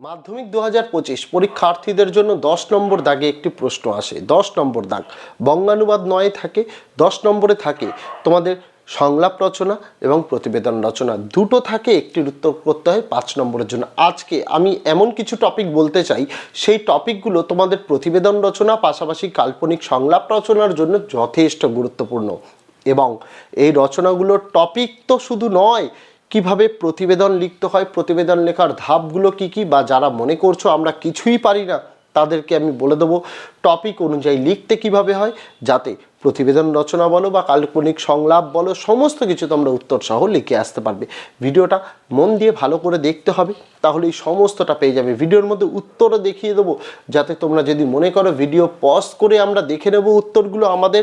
মাধ্যমিক দু হাজার পঁচিশ, পরীক্ষার্থীদের জন্য দশ নম্বর দাগে একটি প্রশ্ন আসে। দশ নম্বর দাগ, বঙ্গানুবাদ নয় থাকে, দশ নম্বরে থাকে তোমাদের সংলাপ রচনা এবং প্রতিবেদন রচনা। দুটো থাকে, একটির উত্তর করতে হয় পাঁচ নম্বরের জন্য। আজকে আমি এমন কিছু টপিক বলতে চাই, সেই টপিকগুলো তোমাদের প্রতিবেদন রচনা, পাশাপাশি কাল্পনিক সংলাপ রচনার জন্য যথেষ্ট গুরুত্বপূর্ণ। এবং এই রচনাগুলোর টপিক তো শুধু নয় কীভাবে প্রতিবেদন লিখতে হয়, প্রতিবেদন লেখার ধাপগুলো কি কি বা যারা মনে করছ আমরা কিছুই পারি না, তাদেরকে আমি বলে দেবো টপিক অনুযায়ী লিখতে কীভাবে হয়, যাতে প্রতিবেদন রচনা বলো বা কাল্পনিক সংলাপ বলো, সমস্ত কিছু তোমরা উত্তর সহ লিখে আসতে পারবে। ভিডিওটা মন দিয়ে ভালো করে দেখতে হবে, তাহলে এই সমস্তটা পেয়ে যাবে। ভিডিওর মধ্যে উত্তরও দেখিয়ে দেবো, যাতে তোমরা যদি মনে করো ভিডিও পজ করে আমরা দেখে নেব উত্তরগুলো আমাদের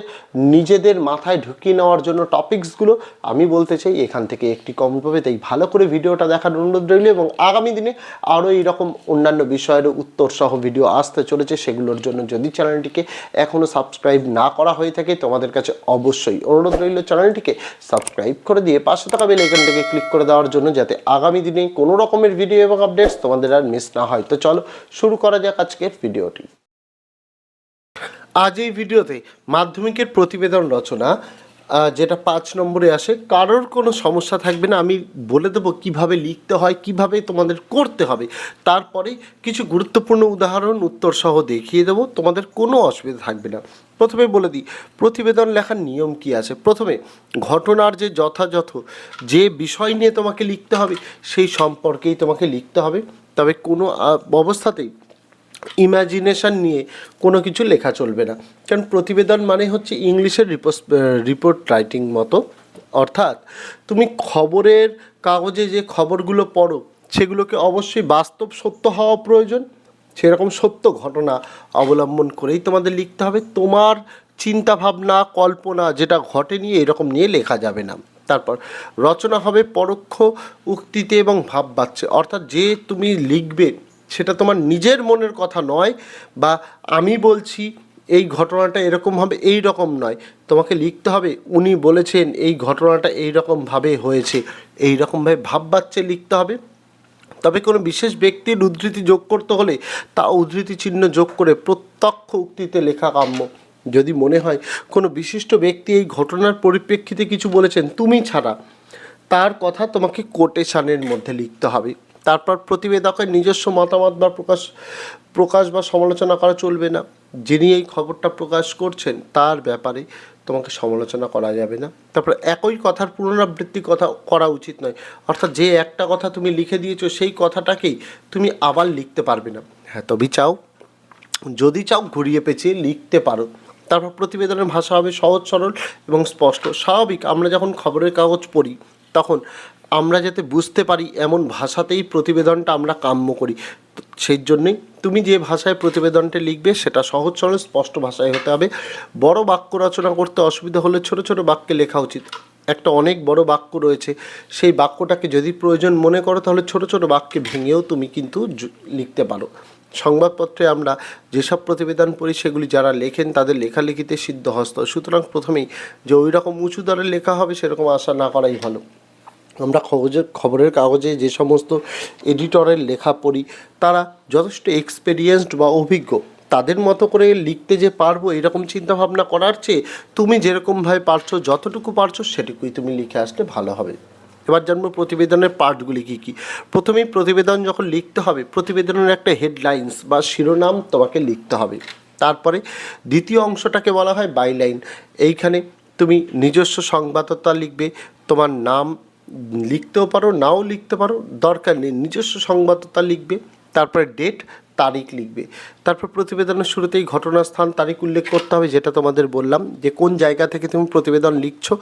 নিজেদের মাথায় ঢুকিয়ে নেওয়ার জন্য টপিকসগুলো আমি বলতে চাই, এখান থেকে একটি কম পাবে তাই ভালো করে ভিডিওটা দেখার অনুরোধ রইল এবং আগামী দিনে আরও এইরকম অন্যান্য বিষয়ের উত্তর সহ ভিডিও আসতে চলেছে, সেগুলোর জন্য যদি চ্যানেলটিকে এখনও সাবস্ক্রাইব না করা হয়ে থাকে তোমাদের কাছে অবশ্যই অনুরোধ রইল চ্যানেলটিকে সাবস্ক্রাইব করে দিয়ে পাশে থাকা বেল আইকনটিকে ক্লিক করে দেওয়ার জন্য যাতে আগামী দিনে কোনো রকমের ভিডিও এবং আপডেটস তোমাদের আর মিস না হয়। তো চলো শুরু করা যাক আজকের ভিডিওটি আজ এই ভিডিওতে মাধ্যমিকের প্রতিবেদন রচনা যেটা পাঁচ নম্বরে আসে, কারোর কোনো সমস্যা থাকবে না, আমি বলে দেবো কীভাবে লিখতে হয়, কীভাবে তোমাদের করতে হবে। তারপরে কিছু গুরুত্বপূর্ণ উদাহরণ উত্তর সহ দেখিয়ে দেবো, তোমাদের কোনো অসুবিধা থাকবে না। প্রথমে বলে দিই, প্রতিবেদন লেখার নিয়ম কি আছে? প্রথমে, ঘটনার যে যথাযথ, যে বিষয় নিয়ে তোমাকে লিখতে হবে, সেই সম্পর্কেই তোমাকে লিখতে হবে। তবে কোনো অবস্থাতেই ইমাজিনেশন নিয়ে কোনো কিছু লেখা চলবে না। কারণ প্রতিবেদন মানে হচ্ছে ইংলিশের রিপোর্ট রাইটিং মতো। অর্থাৎ, তুমি খবরের কাগজে যে খবরগুলো পড়ো, সেগুলোকে অবশ্যই বাস্তব সত্য হওয়া প্রয়োজন। সেরকম সত্য ঘটনা অবলম্বন করেই তোমাদের লিখতে হবে। তোমার চিন্তা ভাবনা কল্পনা যেটা ঘটেনি, এরকম নিয়ে লেখা যাবে না। তারপর রচনা হবে পরোক্ষ উক্তিতে এবং ভাব বাচ্চে অর্থাৎ যে তুমি লিখবে, সেটা তোমার নিজের মনের কথা নয় বা আমি বলছি, এই ঘটনাটা এরকম হবে, এই রকম নয়। তোমাকে লিখতে হবে, উনি বলেছেন, এই ঘটনাটা এই রকমভাবে হয়েছে। এই রকমভাবে ভাব বাচ্চে লিখতে হবে। তবে কোনো বিশেষ ব্যক্তির উদ্ধৃতি যোগ করতে হলে তা উদ্ধৃতি চিহ্ন যোগ করে প্রত্যক্ষ উক্তিতে লেখা কাম্য। যদি মনে হয় কোনো বিশিষ্ট ব্যক্তি এই ঘটনার পরিপ্রেক্ষিতে কিছু বলেছেন, তুমি ছাড়া। তার কথা তোমাকে কোটেশানের মধ্যে লিখতে হবে। তারপর প্রতিবেদকের নিজস্ব মতামত বা প্রকাশ প্রকাশ বা সমালোচনা করা চলবে না। যিনি এই খবরটা প্রকাশ করছেন, তার ব্যাপারে তোমাকে সমালোচনা করা যাবে না। তারপর একই কথার পুনরাবৃত্তি কথা করা উচিত নয়। অর্থাৎ যে একটা কথা তুমি লিখে দিয়েছ, সেই কথাটাকেই তুমি আবার লিখতে পারবে না। হ্যাঁ তবে চাও, যদি চাও ঘুরিয়ে পেঁচিয়ে লিখতে পারো। তারপর প্রতিবেদনের ভাষা হবে সহজ, সরল এবং স্পষ্ট, স্বাভাবিক। আমরা যখন খবরের কাগজ পড়ি তখন আমরা যাতে বুঝতে পারি এমন ভাষাতেই প্রতিবেদনটা আমরা কাম্য করি। সেই জন্যই তুমি যে ভাষায় প্রতিবেদনটা লিখবে সেটা সহজ সরল স্পষ্ট ভাষায় হতে হবে। বড় বাক্য রচনা করতে অসুবিধা হলে ছোট ছোট বাক্যে লেখা উচিত। একটা অনেক বড় বাক্য রয়েছে, সেই বাক্যটাকে যদি প্রয়োজন মনে করো তাহলে ছোট ছোট বাক্যে ভেঙেও তুমি কিন্তু লিখতে পারো। সংবাদপত্রে আমরা যেসব প্রতিবেদন পড়ি, সেগুলি যারা লেখেন তাদের লেখালেখিতে সিদ্ধহস্ত সুতরাং প্রথমেই যে ওই রকম উঁচু দরে লেখা হবে, সেরকম আশা না করাই ভালো। আমরা খবরের খবরের কাগজে যে সমস্ত এডিটরের লেখা পড়ি, তারা যথেষ্ট এক্সপেরিয়েন্সড বা অভিজ্ঞ। তাদের মতো করে লিখতে যে পারব, এরকম চিন্তাভাবনা করার চেয়ে তুমি যেরকমভাবে পারছ, যতটুকু পারছ, সেটুকুই তুমি লিখে আসলে ভালো হবে। এবার জানব প্রতিবেদনের পার্টগুলি কী কী। প্রথমেই প্রতিবেদন যখন লিখতে হবে, প্রতিবেদনের একটা হেডলাইন্স বা শিরোনাম তোমাকে লিখতে হবে। তারপরে দ্বিতীয় অংশটাকে বলা হয় বাইলাইন এইখানে তুমি নিজস্ব সংবাদতা লিখবে, তোমার নাম লিখতেও পারো, নাও লিখতে পারো, দরকার নেই, নিজস্ব সংবাদতা লিখবে। তারপরে ডেট তারিখ লিখবে। তারপর প্রতিবেদনের শুরুতেই ঘটনাস্থান, তারিখ উল্লেখ করতে হবে, যেটা তোমাদের বললাম, যে কোন জায়গা থেকে তুমি প্রতিবেদন লিখছো,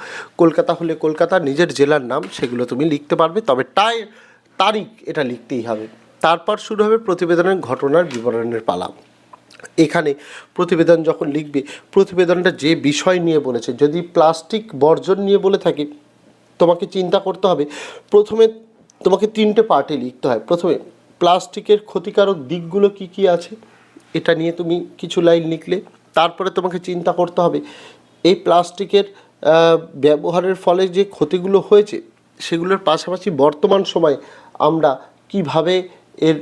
কলকাতা হলে কলকাতা, নিজের জেলার নাম, সেগুলো তুমি লিখতে পারবে, তবে টাই তারিখ এটা লিখতেই হবে। তারপর শুরু হবে প্রতিবেদনের ঘটনার বিবরণের পালা। এখানে প্রতিবেদন যখন লিখবে, প্রতিবেদনটা যে বিষয় নিয়ে বলেছে, যদি প্লাস্টিক বর্জন নিয়ে বলে থাকে, তোমাকে চিন্তা করতে হবে। প্রথমে তোমাকে তিনটে পার্টে লিখতে হয়। প্রথমে প্লাস্টিকের ক্ষতিকারক দিকগুলো কি কি আছে? এটা নিয়ে তুমি কিছু লাইন লিখলে। তারপরে তোমাকে চিন্তা করতে হবে, এই প্লাস্টিকের ব্যবহারের ফলে যে ক্ষতিগুলো হয়েছে, সেগুলোর পাশাপাশি বর্তমান সময়ে আমরা কীভাবে এর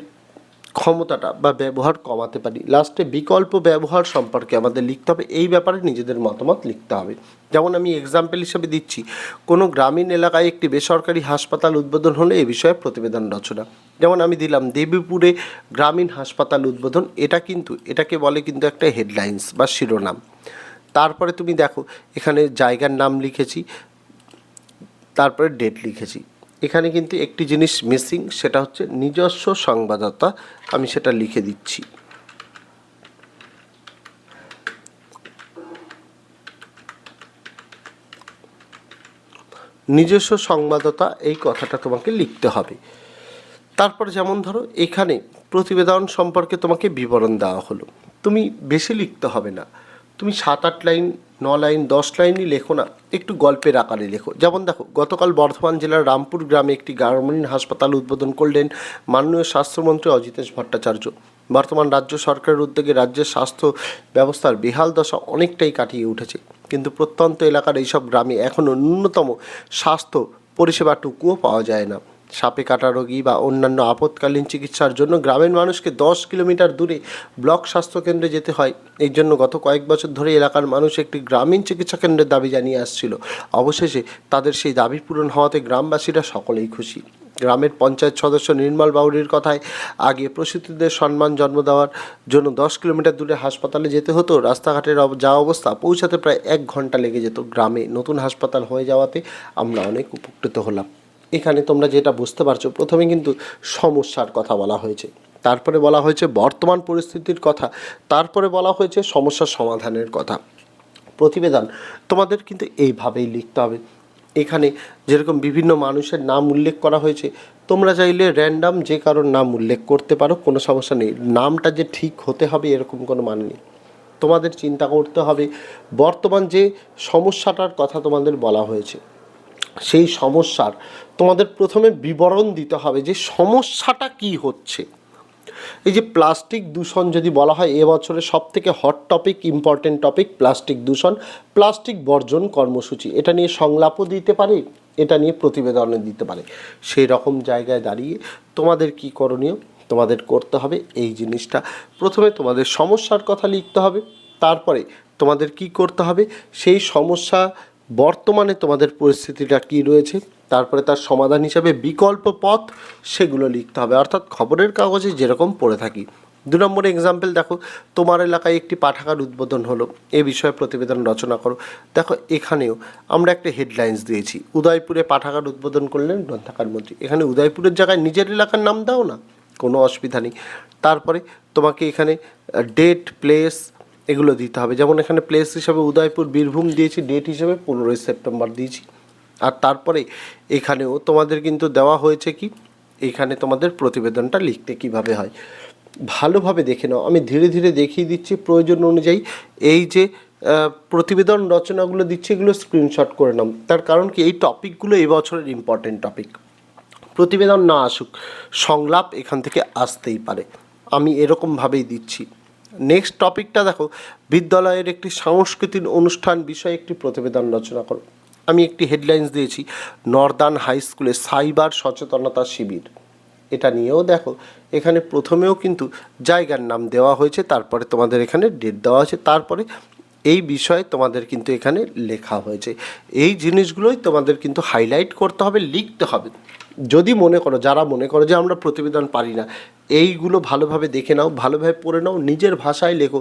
ক্ষমতাটা বা ব্যবহার কমাতে পারি। লাস্টে বিকল্প ব্যবহার সম্পর্কে আমাদের লিখতে হবে। এই ব্যাপারে নিজেদের মতামত লিখতে হবে। যেমন আমি এক্সাম্পল হিসেবে দিচ্ছি, কোনো গ্রামীণ এলাকায় একটি বেসরকারি হাসপাতাল উদ্বোধন হলে এ বিষয়ে প্রতিবেদন রচনা। যেমন আমি দিলাম, দেবীপুরে গ্রামীণ হাসপাতাল উদ্বোধন। এটা কিন্তু, এটাকে বলে কিন্তু একটা হেডলাইন্স বা শিরোনাম। তারপরে তুমি দেখো, এখানে জায়গার নাম লিখেছি, তারপরে ডেট লিখেছি। এখানে কিন্তু একটি জিনিস মিসিং সেটা হচ্ছে নিজস্ব সংবাদতা। আমি সেটা লিখে দিচ্ছি। নিজস্ব সংবাদতা, এই কথাটা তোমাকে লিখতে হবে। তারপর যেমন ধরো, এখানে প্রতিবেদন সম্পর্কে তোমাকে বিবরণ দেওয়া হলো। তুমি বেশি লিখতে হবে না। তুমি সাত আট লাইন ন লাইন, দশ লাইনই লেখো না, একটু গল্পের আকারে লেখো। যেমন দেখো, গতকাল বর্ধমান জেলার রামপুর গ্রামে একটি গ্রামীণ হাসপাতাল উদ্বোধন করলেন মাননীয় স্বাস্থ্যমন্ত্রী অজিতেশ ভট্টাচার্য। বর্তমান রাজ্য সরকারের উদ্যোগে রাজ্যের স্বাস্থ্য ব্যবস্থার বেহাল দশা অনেকটাই কাটিয়ে উঠেছে। কিন্তু প্রত্যন্ত এলাকার এইসব গ্রামে এখনও ন্যূনতম স্বাস্থ্য পরিষেবাটুকুও পাওয়া যায় না। সাপে কাটা রোগী বা অন্যান্য আপৎকালীন চিকিৎসার জন্য গ্রামের মানুষকে দশ কিলোমিটার দূরে ব্লক স্বাস্থ্যকেন্দ্রে যেতে হয়। এই জন্য গত কয়েক বছর ধরে এলাকার মানুষ একটি গ্রামীণ চিকিৎসা কেন্দ্রের দাবি জানিয়ে আসছিল। অবশেষে তাদের সেই দাবি পূরণ হওয়াতে গ্রামবাসীরা সকলেই খুশি। গ্রামের পঞ্চায়েত সদস্য নির্মল বাউরির কথায়, আগে প্রসূতিদের সম্মান জন্ম দেওয়ার জন্য দশ কিলোমিটার দূরে হাসপাতালে যেতে হতো। রাস্তাঘাটের যা অবস্থা পৌঁছাতে প্রায় এক ঘণ্টা লেগে যেত গ্রামে। নতুন হাসপাতাল হয়ে যাওয়াতে আমরা অনেক উপকৃত হলাম। এখানে তোমরা যেটা বুঝতে পারছ, প্রথমে কিন্তু সমস্যার কথা বলা হয়েছে। তারপরে বলা হয়েছে বর্তমান পরিস্থিতির কথা, তারপরে বলা হয়েছে সমস্যার সমাধানের কথা। প্রতিবেদন, তোমাদের কিন্তু এইভাবেই লিখতে হবে। এখানে যেরকম বিভিন্ন মানুষের নাম উল্লেখ করা হয়েছে, তোমরা চাইলে র্যান্ডাম যে কারোর নাম উল্লেখ করতে পারো, কোনো সমস্যা নেই। নামটা যে ঠিক হতে হবে এরকম কোনো মানে নেই। তোমাদের চিন্তা করতে হবে, বর্তমান যে সমস্যাটার কথা তোমাদের বলা হয়েছে সেই সমস্যার তোমাদের প্রথমে বিবরণ দিতে হবে যে সমস্যাটা কি হচ্ছে। এই যে প্লাস্টিক দূষণ যদি বলা হয় এবছরের সব থেকে hot topic important topic plastic দূষণ, প্লাস্টিক বর্জন কর্মসূচি। এটা নিয়ে সংলাপও দিতে পারে, এটা নিয়ে প্রতিবেদনও দিতে পারে। সেই রকম জায়গায় দাঁড়িয়ে তোমাদের কি করণীয়? তোমাদের করতে হবে এই জিনিসটা। প্রথমে তোমাদের সমস্যার কথা লিখতে হবে, তারপরে তোমাদের কি করতে হবে? সেই সমস্যা বর্তমানে তোমাদের পরিস্থিতিটা কি রয়েছে, তারপরে তার সমাধান হিসাবে বিকল্প পথ সেগুলো লিখতে হবে। অর্থাৎ খবরের কাগজে যেরকম পড়ে থাকি। দু নম্বর এক্সাম্পল দেখো, তোমার এলাকায় একটি পাঠাগার উদ্বোধন হলো। এ বিষয়ে প্রতিবেদন রচনা করো। দেখো, এখানেও আমরা একটা হেডলাইন্স দিয়েছি। উদয়পুরে পাঠাগার উদ্বোধন করলেন গ্রন্থাগার মন্ত্রী। এখানে উদয়পুরের জায়গায় নিজের এলাকার নাম দাও না, কোনো অসুবিধা নেই। তারপরে তোমাকে এখানে ডেট প্লেস এগুলো দিতে হবে। যেমন এখানে প্লেস হিসাবে উদয়পুর, বীরভূম দিয়েছি ডেট হিসাবে পনেরোই সেপ্টেম্বর দিয়েছি। আর তারপরে এখানেও তোমাদের কিন্তু দেওয়া হয়েছে কি? এখানে তোমাদের প্রতিবেদনটা লিখতে কীভাবে হয়। ভালোভাবে দেখে নাও। আমি ধীরে ধীরে দেখিয়ে দিচ্ছি প্রয়োজন অনুযায়ী। এই যে প্রতিবেদন রচনাগুলো দিচ্ছি, এগুলো স্ক্রিনশট করে নাও। তার কারণ কি? এই টপিকগুলো এবছরের ইম্পর্টেন্ট টপিক প্রতিবেদন না আসুক, সংলাপ এখান থেকে আসতেই পারে। আমি এরকমভাবেই দিচ্ছি। নেক্সট টপিকটা দেখো, বিদ্যালয়ের একটি সাংস্কৃতিক অনুষ্ঠান বিষয়ে একটি প্রতিবেদন রচনা করো। আমি একটি হেডলাইন্স দিয়েছি নর্দার্ন হাই স্কুলে সাইবার সচেতনতা শিবির। এটা নিয়েও দেখো, এখানে প্রথমেও কিন্তু জায়গার নাম দেওয়া হয়েছে, তারপরে তোমাদের এখানে ডেট দেওয়া হয়েছে তারপরে এই বিষয়ে তোমাদের কিন্তু এখানে লেখা হয়েছে। এই জিনিসগুলোই তোমাদের কিন্তু হাইলাইট করতে হবে, লিখতে হবে। যদি মনে করো, যারা মনে করো যে আমরা প্রতিবেদন পারি না, এইগুলো ভালোভাবে দেখে নাও, ভালোভাবে পড়ে নাও, নিজের ভাষায় লেখো।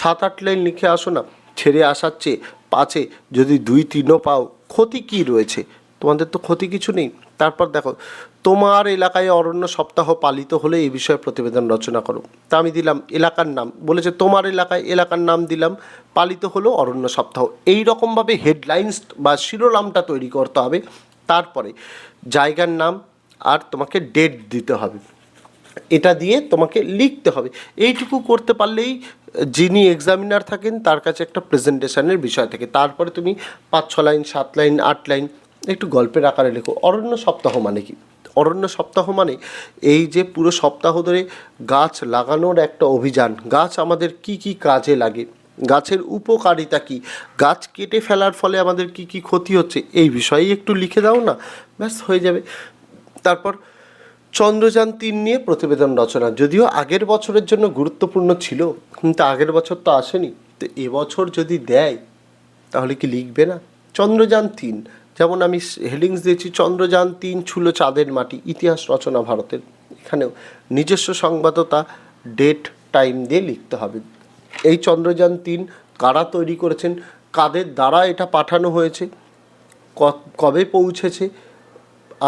সাত আট লাইন লিখে আসো না, ছেড়ে আসার চেয়ে পাঁচে যদি দুই তিনও পাও, ক্ষতি কী রয়েছে? তোমাদের তো ক্ষতি কিছু নেই। তারপর দেখো, তোমার এলাকায় অরণ্য সপ্তাহ পালিত হলে এই বিষয়ে প্রতিবেদন রচনা করো। তা আমি দিলাম এলাকার নাম। বলেছে, তোমার এলাকায় এলাকার নাম দিলাম, পালিত হলো অরণ্য সপ্তাহ। এই রকমভাবে হেডলাইন্স বা শিরোনামটা তৈরি করতে হবে। তারপরে জায়গার নাম আর তোমাকে ডেট দিতে হবে। এটা দিয়ে তোমাকে লিখতে হবে। এইটুকু করতে পারলেই যিনি এক্সামিনার থাকেন, তার কাছে একটা প্রেজেন্টেশনের বিষয় থাকে। তারপরে তুমি পাঁচ, ছ লাইন, সাত লাইন, আট লাইন একটু গল্পের আকারে লেখো। অরণ্য সপ্তাহ মানে কি? অরণ্য সপ্তাহ মানে এই যে পুরো সপ্তাহ ধরে গাছ লাগানোর একটা অভিযান। গাছ আমাদের কি কি কাজে লাগে? গাছের উপকারিতা কি? গাছ কেটে ফেলার ফলে আমাদের কি কি ক্ষতি হচ্ছে? এই বিষয়েই একটু লিখে দাও না। ব্যাস, হয়ে যাবে। তারপর চন্দ্রযান তিন নিয়ে প্রতিবেদন রচনা। যদিও আগের বছরের জন্য গুরুত্বপূর্ণ ছিল, কিন্তু আগের বছর তো আসেনি। তো এবছর যদি দেয়, তাহলে কি লিখবে না? চন্দ্রযান তিন। যেমন আমি হেডিংস দিয়েছি, চন্দ্রযান তিন ছুলো চাঁদের মাটি, ইতিহাস রচনা ভারতের। এখানেও নিজস্ব সংবাদতা, ডেট, টাইম দিয়ে লিখতে হবে। এই চন্দ্রযান তিন কারা তৈরি করেছেন, কাদের দ্বারা এটা পাঠানো হয়েছে কবে পৌঁছেছে,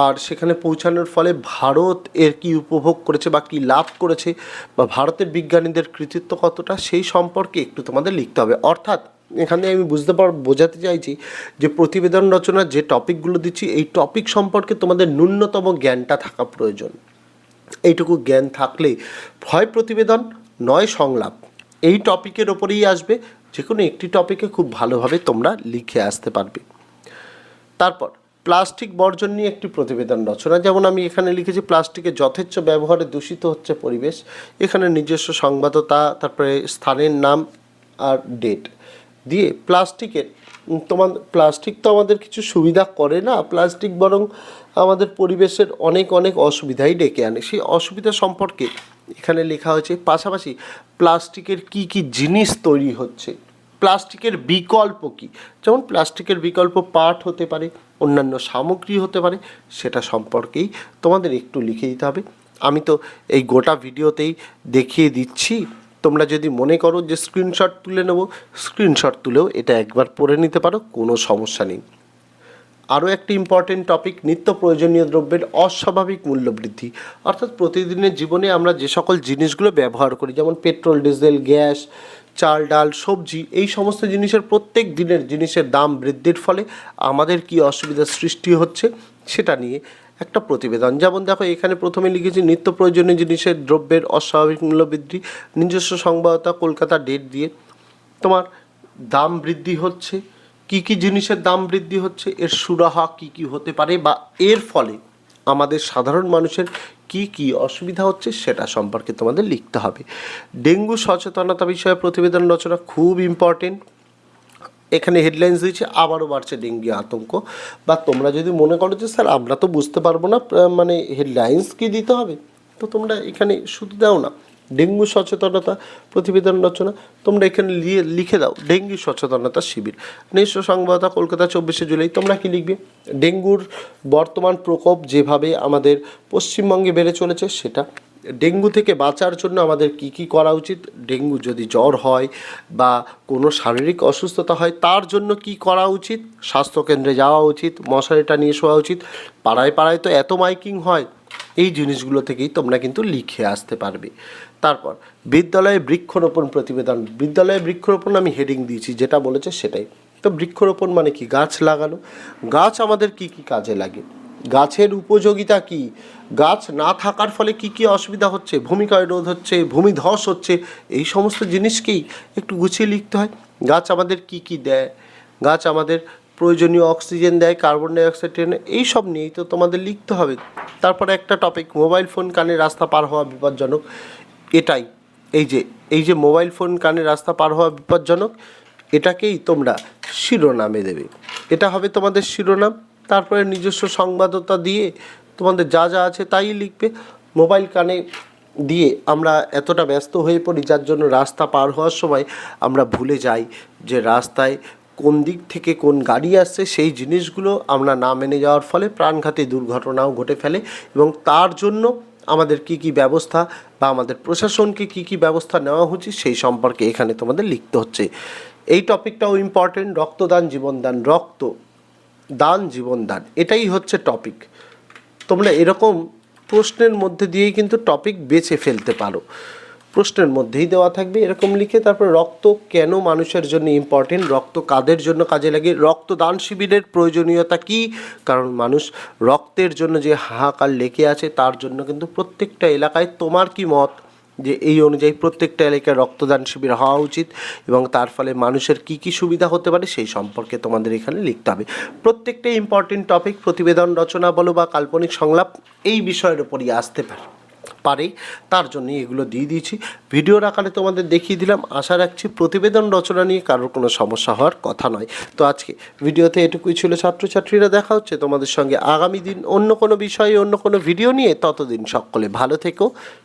আর সেখানে পৌঁছানোর ফলে ভারত এর কি উপভোগ করেছে বা কি লাভ করেছে, বা ভারতের বিজ্ঞানীদের কৃতিত্ব কতটা, সেই সম্পর্কে একটু তোমাদের লিখতে হবে। অর্থাৎ এখানে আমি বুঝতে পার বোঝাতে চাইছি যে প্রতিবেদন রচনার যে টপিকগুলো দিচ্ছি, এই টপিক সম্পর্কে তোমাদের ন্যূনতম জ্ঞানটা থাকা প্রয়োজন। এইটুকু জ্ঞান থাকলে হয় প্রতিবেদন, নয় সংলাপ। এই টপিকের ওপরেই আসবে যে কোনো একটি টপিকে খুব ভালোভাবে তোমরা লিখে আসতে পারবে। তারপর, প্লাস্টিক বর্জন নিয়ে একটি প্রতিবেদন রচনা। যেমন আমি এখানে লিখেছি প্লাস্টিকের যথেচ্ছ ব্যবহারে দূষিত হচ্ছে পরিবেশ। এখানে নিজস্ব সংবাদতা, তারপরে স্থানের নাম আর ডেট দিয়ে প্লাস্টিকের তোমার প্লাস্টিক তো আমাদের কিছু সুবিধা করে না, প্লাস্টিক বরং আমাদের পরিবেশের অনেক অনেক অসুবিধাই ডেকে আনে। সেই অসুবিধা সম্পর্কে এখানে লেখা হয়েছে, পাশাপাশি প্লাস্টিকের কি কি জিনিস তৈরি হচ্ছে, প্লাস্টিকের বিকল্প কি? যেমন প্লাস্টিকের বিকল্প পাট হতে পারে, অন্যান্য সামগ্রী হতে পারে, সেটা সম্পর্কেই তোমাদের একটু লিখে দিতে হবে। আমি তো এই গোটা ভিডিওতেই দেখিয়ে দিচ্ছি। তোমরা যদি মনে করো যে স্ক্রিনশট তুলে নেব স্ক্রিনশট তুলেও এটা একবার পড়ে নিতে পারো, কোনো সমস্যা নেই। আরও একটি ইম্পর্টেন্ট টপিক নিত্য প্রয়োজনীয় দ্রব্যের অস্বাভাবিক মূল্য বৃদ্ধি। অর্থাৎ প্রতিদিনের জীবনে আমরা যে সকল জিনিসগুলো ব্যবহার করি, যেমন পেট্রোল, ডিজেল, গ্যাস, চাল, ডাল, সবজি, এই সমস্ত জিনিসের প্রত্যেক দিনের জিনিসের দাম বৃদ্ধির ফলে আমাদের কি অসুবিধার সৃষ্টি হচ্ছে, সেটা নিয়ে একটা প্রতিবেদন। যেমন দেখো, এখানে প্রথমে লিখেছি, নিত্য প্রয়োজনীয় জিনিসের দ্রব্যের অস্বাভাবিক মূল্য বৃদ্ধি, নিজস্ব সংবাদতা, কলকাতা ডেট দিয়ে। তোমার দাম বৃদ্ধি হচ্ছে, কি কি জিনিসের দাম বৃদ্ধি হচ্ছে, এর সুরাহা কি কি হতে পারে বা এর ফলে আমাদের সাধারণ মানুষের কি কি অসুবিধা হচ্ছে, সেটা সম্পর্কে তোমাদের লিখতে হবে। ডেঙ্গু সচেতনতা বিষয়ে প্রতিবেদন রচনা খুব ইম্পর্টেন্ট এখানে হেডলাইন্স দিয়েছে আবারও বাড়ছে ডেঙ্গি আতঙ্ক। বা তোমরা যদি মনে করো যে, স্যার, আমরা তো বুঝতে পারব না মানে হেডলাইন্স কি দিতে হবে? তো তোমরা এখানে শুধু দাও না, ডেঙ্গু সচেতনতা প্রতিবেদন রচনা, তোমরা এখানে লিখে দাও, ডেঙ্গু সচেতনতা শিবির। নিজস্ব সংবাদতা কলকাতা চব্বিশে জুলাই, তোমরা কি লিখবে? ডেঙ্গুর বর্তমান প্রকোপ যেভাবে আমাদের পশ্চিমবঙ্গে বেড়ে চলেছে, সেটা ডেঙ্গু থেকে বাঁচার জন্য আমাদের কি কি করা উচিত? ডেঙ্গু যদি জ্বর হয় বা কোনো শারীরিক অসুস্থতা হয়, তার জন্য কি করা উচিত? স্বাস্থ্যকেন্দ্রে যাওয়া উচিত, মশারিটা নিয়ে শোয়া উচিত। পাড়ায় পাড়ায় তো এত মাইকিং হয়, এই জিনিসগুলো থেকেই তোমরা কিন্তু লিখে আসতে পারবে। তারপর, বিদ্যালয়ে বৃক্ষরোপণ প্রতিবেদন, বিদ্যালয়ে বৃক্ষরোপণ আমি হেডিং দিয়েছি, যেটা বলেছে সেটাই। তো বৃক্ষরোপণ মানে কি? গাছ লাগানো। গাছ আমাদের কি কি কাজে লাগে? গাছের উপযোগিতা কি? গাছ না থাকার ফলে কি কি অসুবিধা হচ্ছে? ভূমিক্ষয় রোধ হচ্ছে ভূমিধস হচ্ছে, এই সমস্ত জিনিসকেই একটু গুছিয়ে লিখতে হয়? গাছ আমাদের কি কি দেয়? গাছ আমাদের প্রয়োজনীয় অক্সিজেন দেয়, কার্বন ডাইঅক্সাইড টেনে এই সব নিয়েই তো তোমাদের লিখতে হবে। তারপরে একটা টপিক মোবাইল ফোন কানে রাস্তা পার হওয়া বিপজ্জনক। এটাই, এই যে এই যে মোবাইল ফোন কানে রাস্তা পার হওয়া বিপজ্জনক, এটাকেই তোমরা শিরোনামে দেবে। এটা হবে তোমাদের শিরোনাম। তারপরে নিজস্ব সংবাদতা দিয়ে তোমাদের যা যা আছে তাই লিখবে। মোবাইল কানে দিয়ে আমরা এতটা ব্যস্ত হয়ে পড়ি, যার জন্য রাস্তা পার হওয়ার সময় আমরা ভুলে যাই যে রাস্তায় কোন দিক থেকে কোন গাড়ি আসছে, সেই জিনিসগুলো আমরা না মেনে যাওয়ার ফলে প্রাণঘাতী দুর্ঘটনাও ঘটে ফেলে এবং তার জন্য আমাদের কি কি ব্যবস্থা বা আমাদের প্রশাসনকে কি কি ব্যবস্থা নেওয়া উচিত সেই সম্পর্কে এখানে তোমাদের লিখতে হচ্ছে। এই টপিকটাও ইম্পর্টেন্ট রক্তদান, জীবনদান, রক্ত। দান জীবনদান এটাই হচ্ছে টপিক তোমরা এরকম প্রশ্নের মধ্যে দিয়েই কিন্তু টপিক বেছে ফেলতে পারো। প্রশ্নের মধ্যেই দেওয়া থাকবে, এরকম লিখে তারপর রক্ত কেন মানুষের জন্য ইম্পর্টেন্ট রক্ত কাদের জন্য কাজে লাগে রক্তদান শিবিরের প্রয়োজনীয়তা কি? কারণ মানুষ রক্তের জন্য যে হাহাকার লেগে আছে, তার জন্য কিন্তু প্রত্যেকটা এলাকায় তোমার কি মত? যে এই অনুযায়ী প্রত্যেকটা এলাকায় রক্তদান শিবির হওয়া উচিত এবং তার ফলে মানুষের কি কি সুবিধা হতে পারে সেই সম্পর্কে তোমাদের এখানে লিখতে হবে। প্রত্যেকটা ইম্পর্টেন্ট টপিক প্রতিবেদন, রচনা বলো বা কাল্পনিক সংলাপ এই বিষয়ের উপরই আসতে পারে পারে। তার জন্য এগুলো দিয়ে দিয়েছি। ভিডিওর আকারে তোমাদের দেখিয়ে দিলাম। আশা রাখছি প্রতিবেদন, রচনা নিয়ে কারোর কোনো সমস্যা হওয়ার কথা নয়। তো আজকে ভিডিওতে এটুকুই ছিল ছাত্রছাত্রীরা। দেখা হচ্ছে তোমাদের সঙ্গে আগামী দিন অন্য কোনো বিষয়ে, অন্য কোনো ভিডিও নিয়ে। ততদিন সকলে ভালো থেকো,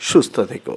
সুস্থ থেকো।